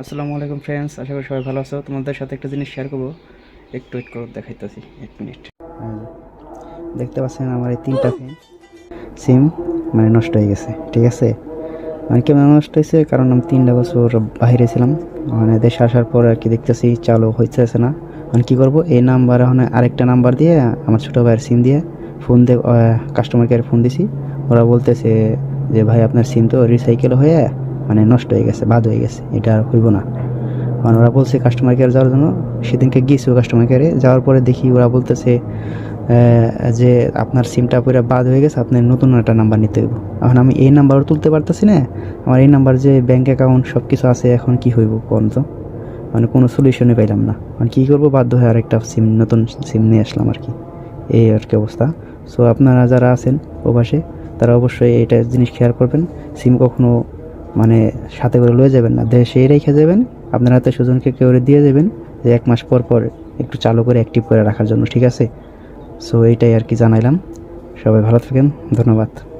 আসসালামু আলাইকুম ফ্রেন্ডস আশা করি সবাই ভালো আছো। তোমাদের সাথে একটা জিনিস শেয়ার করব। একটু ওয়েট করো, দেখাইতেছি, এক মিনিট দেখতে পাচ্ছেন আমার এই তিনটা ফ্যান সিম মানে নষ্ট হয়ে গেছে, ঠিক আছে? মানে কেমন নষ্ট হয়েছে? কারণ আমি তিনটা বছর বাইরে ছিলাম। মানে দেশে আসার পর আর কি দেখতেছি, চালু হইতেছে না। মানে কী করব? এই নাম্বার এখন আরেকটা নাম্বার দিয়ে, আমার ছোটো ভাইয়ের সিম দিয়ে ফোন দিয়ে কাস্টমার কেয়ারে ফোন দিছি। ওরা বলতেছে যে, ভাই, আপনার সিম তো রিসাইকেল হয়ে মানে নষ্ট হয়ে গেছে, বাদ হয়ে গেছে, এটা আর হইব না। মানে ওরা বলছে কাস্টমার কেয়ার যাওয়ার জন্য, সেদিনকে গিয়েছি কাস্টমার কেয়ারে যাওয়ার পরে দেখি ওরা বলতেছে যে আপনার সিমটা পুরো বাদ হয়ে গেছে, আপনি নতুন একটা নাম্বার নিতে হবে এখন আমি এই নাম্বারও তুলতে পারতেছি না, আমার এই নাম্বার যে ব্যাঙ্ক অ্যাকাউন্ট সব কিছু আছে, এখন কি হইব কোন তো? মানে কোনো সলিউশনই পাইলাম না। মানে কী করব, বাধ্য হয়ে আরেকটা সিম নতুন সিম নিয়ে আসলাম আর কি। এই আর কি অবস্থা। সো আপনারা যারা আছেন ওপাশে, তারা অবশ্যই এটা জিনিস খেয়াল করবেন। সিম কখনো মানে সাথে করে লয়ে যাবেন না। দেশে রেখে যাবেন, আপনার হাতে সুজনকে কেউ দিয়ে দেবেন যে এক মাস পর পর একটু চালু করে অ্যাক্টিভ করে রাখার জন্য, ঠিক আছে? সো এইটাই আর কি জানাইলাম। সবাই ভালো থাকেন, ধন্যবাদ।